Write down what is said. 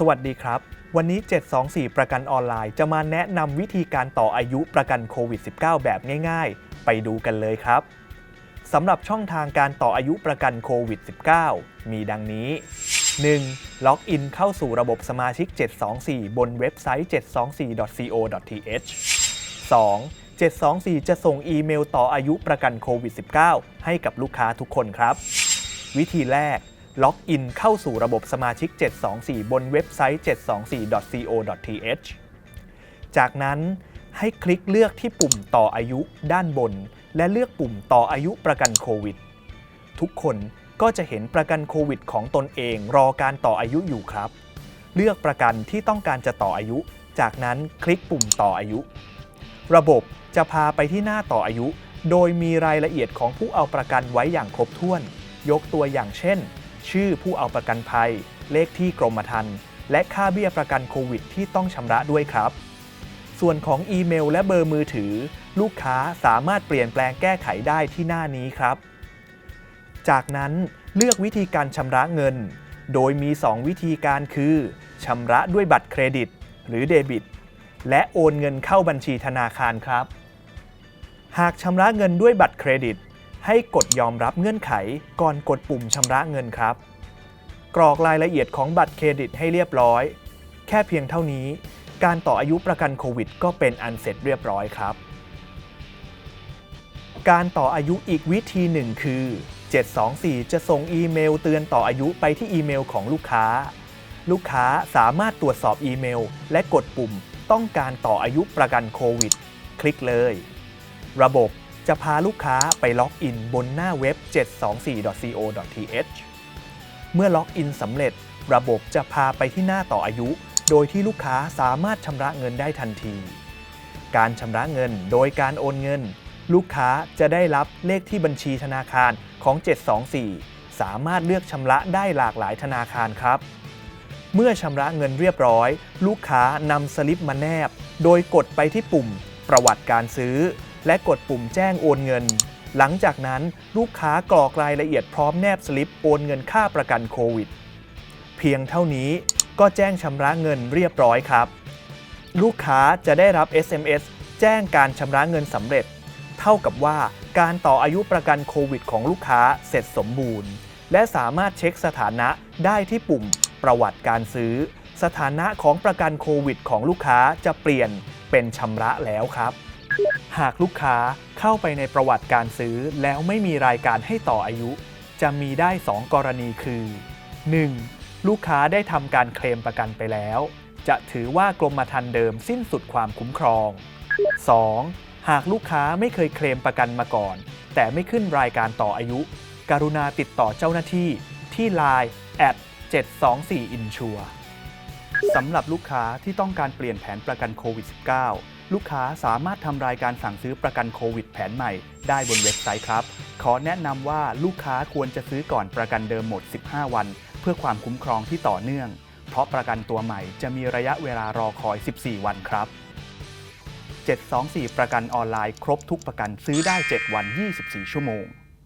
สวัสดีครับ วันนี้ 724 ประกันออนไลน์จะมาแนะนำวิธีการต่ออายุประกันโควิด -19 แบบง่ายๆ ไปดูกันเลยครับสำหรับช่องทางการต่ออายุประกันโควิด -19 มีดังนี้ 1. ล็อกอินเข้าสู่ระบบสมาชิก 724 บนเว็บไซต์ 724.co.th 2. 724 จะส่งอีเมลต่ออายุประกันโควิด -19 ให้กับลูกค้าทุกคนครับ วิธีแรก ล็อกอินเข้าสู่ระบบสมาชิก 724 บนเว็บไซต์ 724.co.th จากนั้นให้คลิกเลือกที่ปุ่มต่ออายุด้านบน และเลือกปุ่มต่ออายุประกันโควิด ทุกคนก็จะเห็นประกันโควิดของตนเองรอการต่ออายุอยู่ครับ เลือกประกันที่ต้องการจะต่ออายุ จากนั้นคลิกปุ่มต่ออายุ ระบบจะพาไปที่หน้าต่ออายุ โดยมีรายละเอียดของผู้เอาประกันไว้อย่างครบถ้วน ยกตัวอย่างเช่น ชื่อผู้เอาประกันภัย เลขที่กรมธรรม์และค่าเบี้ยประกันโควิดที่ต้องชำระด้วยครับ ส่วนของอีเมลและเบอร์มือถือ ลูกค้าสามารถเปลี่ยนแปลงแก้ไขได้ที่หน้านี้ครับ จากนั้นเลือกวิธีการชำระเงิน โดยมี 2 วิธีการคือชำระด้วยบัตรเครดิต หรือเดบิต และโอนเงินเข้าบัญชีธนาคารครับ หากชำระเงินด้วยบัตรเครดิต ให้กดยอมรับเงื่อนไขก่อนกดปุ่มชำระเงินครับ กรอกรายละเอียดของบัตรเครดิตให้เรียบร้อย แค่เพียงเท่านี้ การต่ออายุประกันโควิด ก็เป็นอันเสร็จเรียบร้อยครับ การต่ออายุอีกวิธีหนึ่งคือ 724 จะส่งอีเมลเตือนต่ออายุไปที่อีเมลของลูกค้า ลูกค้าสามารถตรวจสอบอีเมล และกดปุ่มต้องการต่ออายุประกันโควิด คลิกเลย ระบบ จะพาลูกค้าไปล็อกอินบนหน้าเว็บ 724.co.th เมื่อล็อกอินสำเร็จ ระบบจะพาไปที่หน้าต่ออายุ โดยที่ลูกค้าสามารถชำระเงินได้ทันที การชำระเงินโดยการโอนเงิน ลูกค้าจะได้รับเลขที่บัญชีธนาคารของ 724 สามารถเลือกชำระได้หลากหลายธนาคารครับ เมื่อชำระเงินเรียบร้อย ลูกค้านำสลิปมาแนบ โดยกดไปที่ปุ่มประวัติการซื้อ และกดปุ่มแจ้งโอนเงิน หลังจากนั้นลูกค้ากรอกรายละเอียดพร้อมแนบสลิปโอนเงินค่าประกันโควิด เพียงเท่านี้ก็แจ้งชำระเงินเรียบร้อยครับ ลูกค้าจะได้รับ SMS แจ้งการชำระเงินสำเร็จ เท่ากับว่าการต่ออายุประกันโควิดของลูกค้าเสร็จสมบูรณ์ และสามารถเช็คสถานะได้ที่ปุ่มประวัติการซื้อ สถานะของประกันโควิดของลูกค้าจะเปลี่ยนเป็นชำระแล้วครับ หากลูกค้าเข้าไปในประวัติการซื้อแล้วไม่มีรายการให้ต่ออายุ จะมีได้ 2 กรณีคือ 1. ลูกค้าได้ทำการเคลมประกันไปแล้ว จะถือว่ากรมธรรม์เดิมสิ้นสุดความคุ้มครอง 2. หากลูกค้าไม่เคยเคลมประกันมาก่อน แต่ไม่ขึ้นรายการต่ออายุ กรุณาติดต่อเจ้าหน้าที่ ที่ Line 724 Insure สำหรับลูกค้าที่ต้องการเปลี่ยนแผนประกันโควิด -19 ลูกค้าสามารถทำรายการสั่งซื้อประกันโควิดแผนใหม่ได้บนเว็บไซต์ครับ ขอแนะนำว่าลูกค้าควรจะซื้อก่อนประกันเดิมหมด 15 วัน เพื่อความคุ้มครองที่ต่อเนื่อง เพราะประกันตัวใหม่จะมีระยะเวลารอคอย 14 วันครับ 724 ประกันออนไลน์ครบทุกประกันซื้อได้ 7 วัน 24 ชั่วโมง